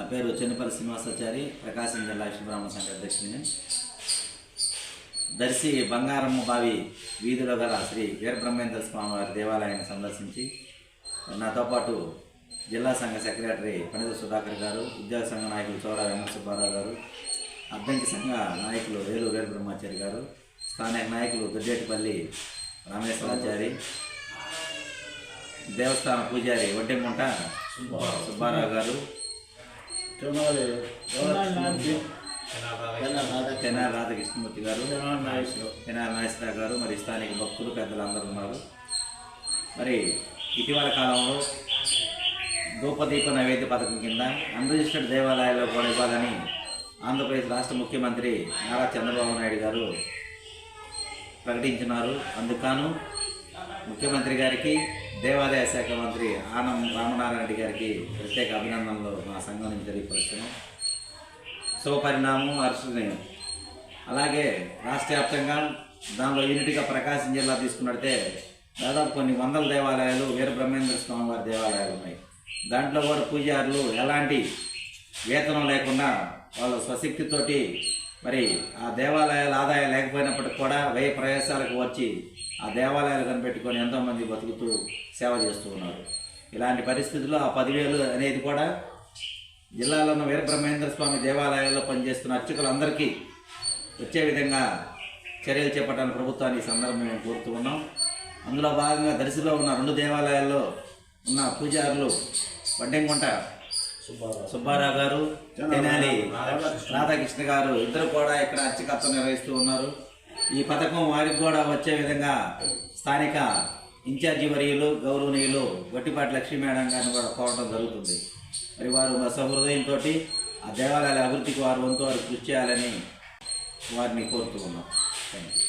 నా పేరు చెన్నపల్లి శ్రీనివాసాచారి ప్రకాశం జిల్లా విశ్వబ్రహ్మ సంఘ అధ్యక్షుడిని దర్శి బంగారమ్మ బావి వీధిలో గల శ్రీ వీరబ్రహ్మేంద్ర స్వామి వారి దేవాలయాన్ని సందర్శించి నాతో పాటు జిల్లా సంఘ సెక్రటరీ పణిత సుధాకర్ గారు ఉద్యోగ సంఘ నాయకులు చోరా వెంకట సుబ్బారావు గారు అద్దంకి సంఘ నాయకులు వేలూరు వీరబ్రహ్మాచారి గారు స్థానిక నాయకులు దొడ్డేటిపల్లి రామేశ్వరాచారి దేవస్థాన పూజారి వడ్డెమ్మంట సుబ్బారావు గారు తెనాలి రాధాకృష్ణమూర్తి గారు. తెనాలి నాగేశ్వరరావు గారు మరి స్థానిక భక్తులు పెద్దలు అందరూ ఉన్నారు. మరి ఇటీవల కాలంలో ధూపదీప నైవేద్య పథకం కింద అన్రిజిస్టర్డ్ దేవాలయాల్లో కూడా ఇవ్వాలని ఆంధ్రప్రదేశ్ రాష్ట్ర ముఖ్యమంత్రి నారా చంద్రబాబు నాయుడు గారు ప్రకటించినారు. అందుకను ముఖ్యమంత్రి గారికి దేవాదాయ శాఖ మంత్రి ఆనం రామనారాయణ రెడ్డి గారికి ప్రత్యేక అభినందనలు మా సంఘం నుంచి తెలియపరుస్తున్నాం. శుభపరిణామం హర్షణీయం అలాగే రాష్ట్ర వ్యాప్తంగా దానిలో యూనిట్గా ప్రకాశం జిల్లా తీసుకున్నట్టే దాదాపు కొన్ని వందల దేవాలయాలు వీర బ్రహ్మేంద్ర స్వామి వారి దేవాలయాలు ఉన్నాయి. దాంట్లో కూడా పూజారులు ఎలాంటి వేతనం లేకుండా వాళ్ళ స్వశక్తితోటి మరి ఆ దేవాలయాల ఆదాయం లేకపోయినప్పటికి కూడా వ్యయ ప్రయాసాలకు వచ్చి ఆ దేవాలయాలు కనిపెట్టుకొని ఎంతోమంది బతుకుతూ సేవ చేస్తూ ఉన్నారు. ఇలాంటి పరిస్థితుల్లో ఆ పదివేలు అనేది కూడా జిల్లాలో ఉన్న వీరబ్రహ్మేంద్ర స్వామి దేవాలయాల్లో పనిచేస్తున్న అర్చకులందరికీ వచ్చే విధంగా చర్యలు చేపట్టాలని ప్రభుత్వాన్ని ఈ సందర్భం మేము కోరుతూ ఉన్నాం. అందులో భాగంగా దర్శిలో ఉన్న రెండు దేవాలయాల్లో ఉన్న పూజారులు వడ్డెంగుంట సుబ్బారావు. గారు తెనాలి రాధాకృష్ణ గారు ఇద్దరు కూడా ఇక్కడ అర్చకత్వం నిర్వహిస్తూ ఉన్నారు. ఈ పథకం వారికి కూడా వచ్చే విధంగా స్థానిక ఇన్ఛార్జి వర్యులు గౌరవనీయులు గట్టిపాటి లక్ష్మీ మేడం గారిని కూడా కోరడం జరుగుతుంది. మరి వారు సహృదయంతో ఆ దేవాలయాల అభివృద్ధికి వారు వంతు వారు కృషి చేయాలని వారిని కోరుతూ ఉన్నాం. Thank you